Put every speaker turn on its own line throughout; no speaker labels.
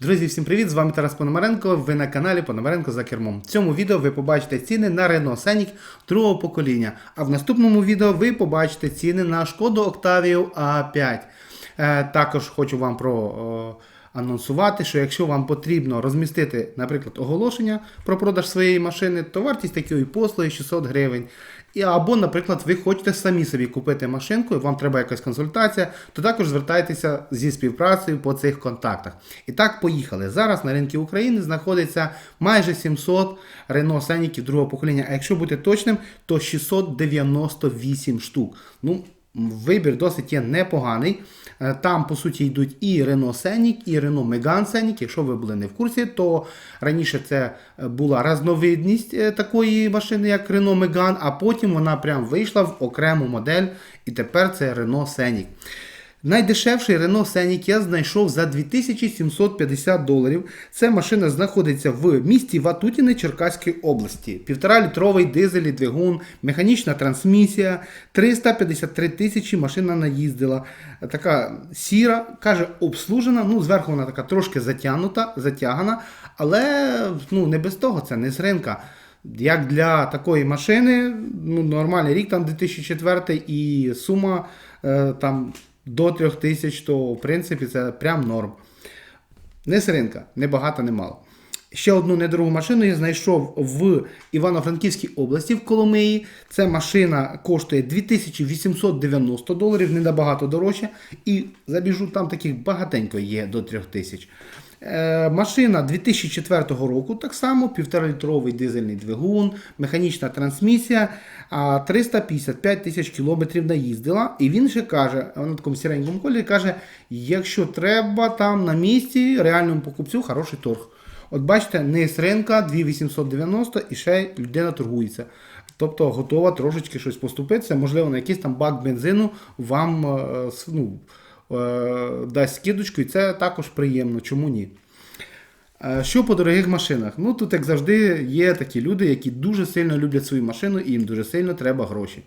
Друзі, всім привіт! З вами Тарас Пономаренко. Ви на каналі Пономаренко за кермом. В цьому відео ви побачите ціни на Renault Scenic другого покоління. А в наступному відео ви побачите ціни на Шкоду Octavia A5. Е, також хочу вам про. Анонсувати, що якщо вам потрібно розмістити, наприклад, оголошення про продаж своєї машини, то вартість такої послуги 600 гривень. Або, наприклад, ви хочете самі собі купити машинку, і вам треба якась консультація, то також звертайтеся зі співпрацею по цих контактах. І так, поїхали. Зараз на ринку України знаходиться майже 700 Renault Scenic другого покоління. А якщо бути точним, то 698 штук. Ну, Вибір досить є непоганий. Е, Там, по суті, йдуть і Renault Scenic, і Renault Megane Scenic. Якщо ви були не в курсі, то раніше це е, була разновидність е, такої машини, як Renault Megane, а потім вона прям вийшла в окрему модель, і тепер це Renault Scenic. Найдешевший Renault Scenic я знайшов за 2750 доларів. Ця машина знаходиться в місті Ватутіне Черкаської області. Півтора-літровий дизель двигун, механічна трансмісія, 353 тисячі машина наїздила. Така сіра, каже, обслужена. Ну, зверху вона така трошки затягнута, затягана, але ну, не без того, це не з ринка. Як для такої машини, ну, нормальний рік, там 2004 і сума е, там до 3000, то в принципі це прям норм. Не сиринка, не багато, не мало. Ще одну недорогу машину я знайшов в Івано-Франківській області в Коломиї. Ця машина коштує 2890 доларів, не набагато дорожче. І забіжу, там таких багатенько є до 3000. Е, машина 2004 року, так само, 1,5-літровий дизельний двигун, механічна трансмісія, 355 тисяч кілометрів наїздила. І він ще каже, на такому сіренькому кольорі каже, якщо треба там на місці реальному покупцю хороший торг. От бачите, не з ринка 2890 і ще людина торгується. Тобто готова трошечки щось поступитися, можливо, на якийсь там бак бензину вам е, ну, е, дасть скидочку, і це також приємно, чому ні. Е, Що по дорогих машинах? Ну тут, як завжди, є такі люди, які дуже сильно люблять свою машину і їм дуже сильно треба гроші.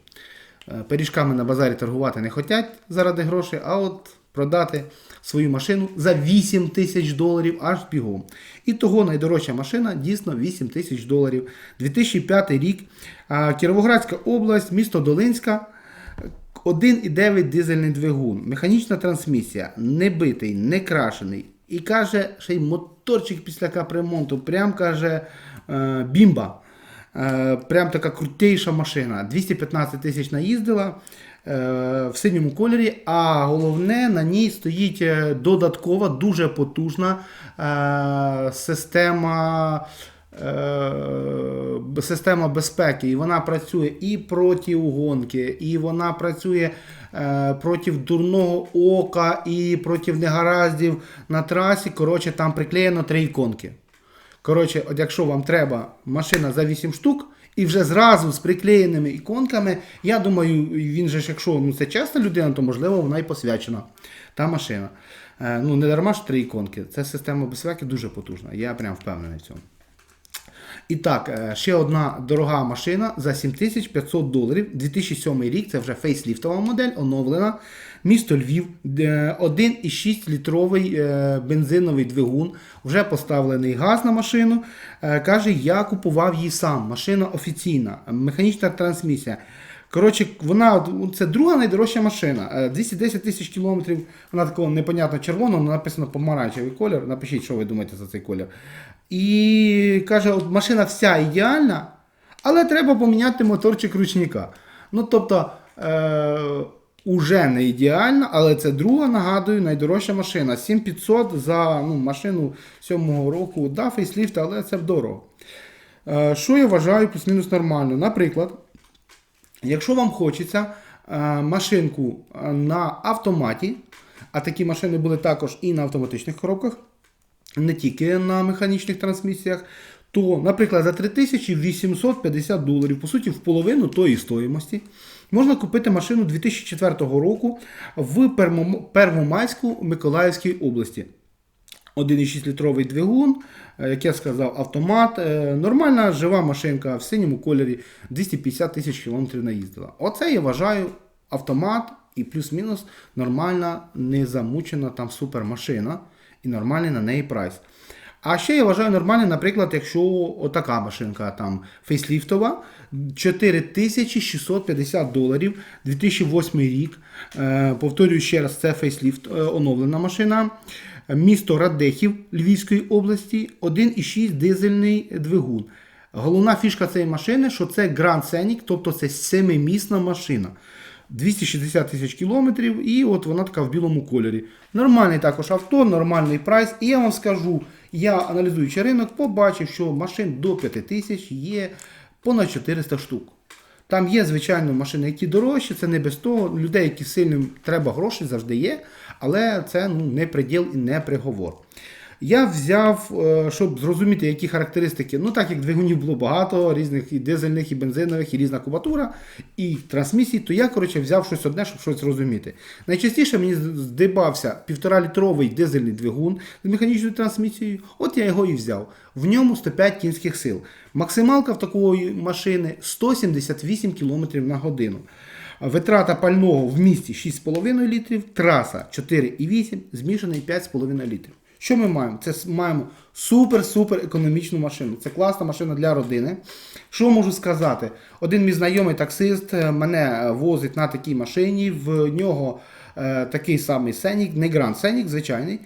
Пиріжками на базарі торгувати не хочуть заради грошей, а от продати свою машину за 8 тисяч доларів аж бігом. І того найдорожча машина дійсно 8 тисяч доларів. 2005 рік. Кіровоградська область, місто Долинська. 1,9 дизельний двигун, механічна трансмісія, не битий, не крашений. І каже, ще й моторчик після капремонту, прям каже е, бімба. Е, прям така крутейша машина. 215 тисяч наїздила в синьому кольорі, а головне на ній стоїть е, додаткова, дуже потужна е, система. е, Система безпеки, і вона працює і проти угонки, і вона працює е, проти дурного ока, і проти негараздів на трасі. Коротше, там приклеєно три іконки. Коротше, от якщо вам треба машина за 8 штук, і вже зразу з приклеєними іконками, я думаю, він же ж, якщо ну, це чесна людина, то можливо вона і посвячена. Та машина. Е, ну, не дарма ж три іконки. Це система безпеки дуже потужна. Я прям впевнений в цьому. І так, е, ще одна дорога машина за 7500 доларів. 2007 рік, це вже фейсліфтова модель, оновлена. Місто Львів, де 1,6 літровий е, бензиновий двигун, вже поставлений газ на машину. Е, Каже, я купував її сам. Машина офіційна, механічна трансмісія. Коротше, вона це друга найдорожча машина. Е, 210 тисяч кілометрів. Вона такого непонятно червоного, але написано помаранчевий колір. Напишіть, що ви думаєте за цей колір. І каже, от машина вся ідеальна, але треба поміняти моторчик ручника. Ну, тобто, е, уже не ідеальна, але це друга, нагадую, найдорожча машина. 7500 за ну, машину 7-го року. Да, фейсліфт, але це дорого. Е, що я вважаю плюс-мінус нормально? Наприклад, Якщо вам хочеться е, машинку на автоматі, а такі машини були також і на автоматичних коробках, не тільки на механічних трансмісіях, то, наприклад, за 3850 доларів, по суті, в половину тої стоїмості, можна купити машину 2004 року в Первомайську Миколаївській області. 1,6 літровий двигун, е, як я сказав, автомат. Е, Нормальна жива машинка в синьому кольорі 250 тисяч кілометрів наїздила. Оце я вважаю автомат і плюс-мінус нормальна, не замучена там супермашина. І нормальний на неї прайс. А ще я вважаю нормальним, наприклад, якщо отака машинка там фейсліфтова, 4650 доларів, 2008 рік. Е, повторюю ще раз, це фейсліфт, е, оновлена машина. Місто Радехів Львівської області, 1,6 дизельний двигун. Головна фішка цієї машини, що це Grand Scenic, тобто це семимісна машина. 260 тисяч кілометрів, і от вона така в білому кольорі. Нормальний також авто, нормальний прайс. І я вам скажу, я аналізуючи ринок, побачив, що машин до 5 тисяч є понад 400 штук. Там є, звичайно, машини, які дорожчі, це не без того. Людей, які сильним треба гроші, завжди є, але це ну, не приділ і не приговор. Я взяв, е, щоб зрозуміти, які характеристики, ну так як двигунів було багато, різних і дизельних, і бензинових, і різна кубатура, і трансмісій, то я коротше, взяв щось одне, щоб щось зрозуміти. Найчастіше мені здибався півторалітровий дизельний двигун з механічною трансмісією. От я його і взяв. В ньому 105 кінських сил. Максималка в такої машини 178 км на годину. Витрата пального в місті 6,5 літрів, траса 4,8, змішаний 5,5 літрів. Що ми маємо? Це маємо супер-супер економічну машину. Це класна машина для родини. Що можу сказати? Один мій знайомий таксист е, мене е, возить на такій машині. В нього е, такий самий Сенік, не Гранд Сенік, звичайний.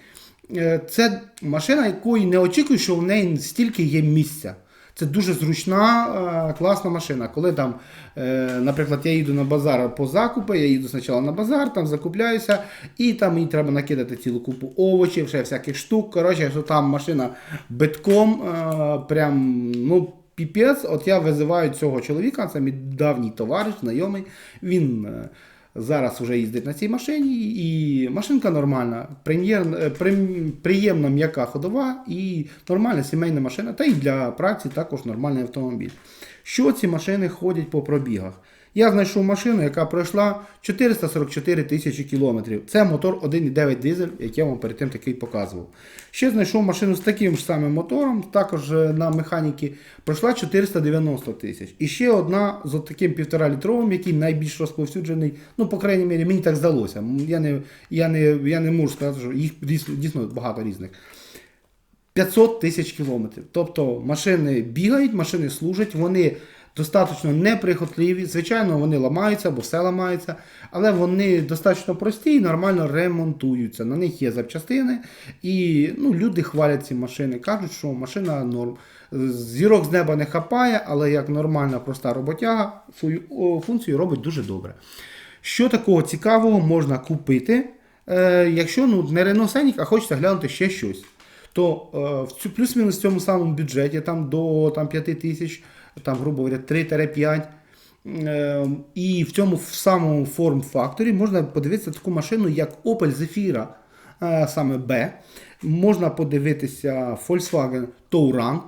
Е, Це машина, якої не очікую, що в неї стільки є місця. Це дуже зручна, е, класна машина. Коли там, е, наприклад, я їду на базар по закупи, я їду спочатку на базар, там закупляюся, і там мені треба накидати цілу купу овочів, ще всяких штук. Коротше, що там машина битком, е, прям, ну, піпець. От я визиваю цього чоловіка, це мій давній товариш, знайомий. Він. Зараз вже їздить на цій машині, і машинка нормальна, прем'єр, е, приємна м'яка ходова і нормальна сімейна машина, та й для праці також нормальний автомобіль. Що ці машини ходять по пробігах? Я знайшов машину, яка пройшла 444 тисячі кілометрів. Це мотор 1,9 дизель, як я вам перед тим такий показував. Ще знайшов машину з таким ж самим мотором, також е, на механіки, пройшла 490 тисяч. І ще одна з таким 1,5 літровим, який найбільш розповсюджений, ну, по крайній мірі, мені так здалося. Я не, я не, я не можу сказати, що їх дійсно, дійсно багато різних. 500 тисяч кілометрів. Тобто машини бігають, машини служать, вони достатньо неприхотливі. Звичайно, вони ламаються, бо все ламається, але вони достатньо прості і нормально ремонтуються. На них є запчастини, і ну, люди хвалять ці машини. Кажуть, що машина норм. Зірок з неба не хапає, але як нормальна проста роботяга, свою функцію робить дуже добре. Що такого цікавого можна купити, е, якщо ну, не Renault Scenic, а хочете глянути ще щось то е, плюс-мінус в цьому самому бюджеті там до там, 5 тисяч, там, грубо говоря, 3-5. Е, і в цьому в самому форм-факторі можна подивитися таку машину, як Opel Zafira, е, саме B. Можна подивитися Volkswagen Touran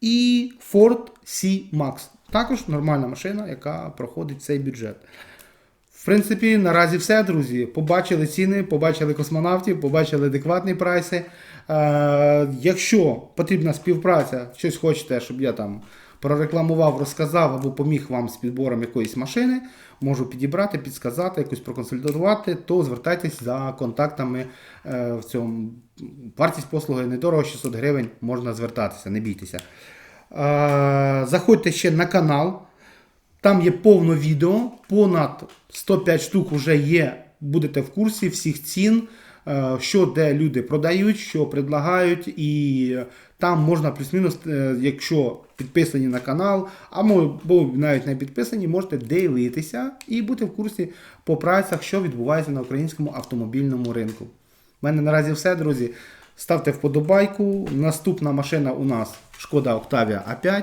і Ford C-Max. Також нормальна машина, яка проходить цей бюджет. В принципі, наразі все, друзі. Побачили ціни, побачили космонавтів, побачили адекватні прайси. Е, якщо потрібна співпраця, щось хочете, щоб я там прорекламував, розказав або поміг вам з підбором якоїсь машини, можу підібрати, підсказати, якось проконсультувати, то звертайтесь за контактами е, в цьому. Вартість послуги недорого, 600 гривень, можна звертатися, не бійтеся. Е, заходьте ще на канал. Там є повно відео, понад 105 штук вже є. Будете в курсі всіх цін, е, що де люди продають, що предлагають, і там можна плюс-мінус, е, якщо підписані на канал, або навіть не підписані, можете дивитися і бути в курсі по прайсах, що відбувається на українському автомобільному ринку. У мене наразі все, друзі. Ставте вподобайку. Наступна машина у нас Шкода Octavia A5.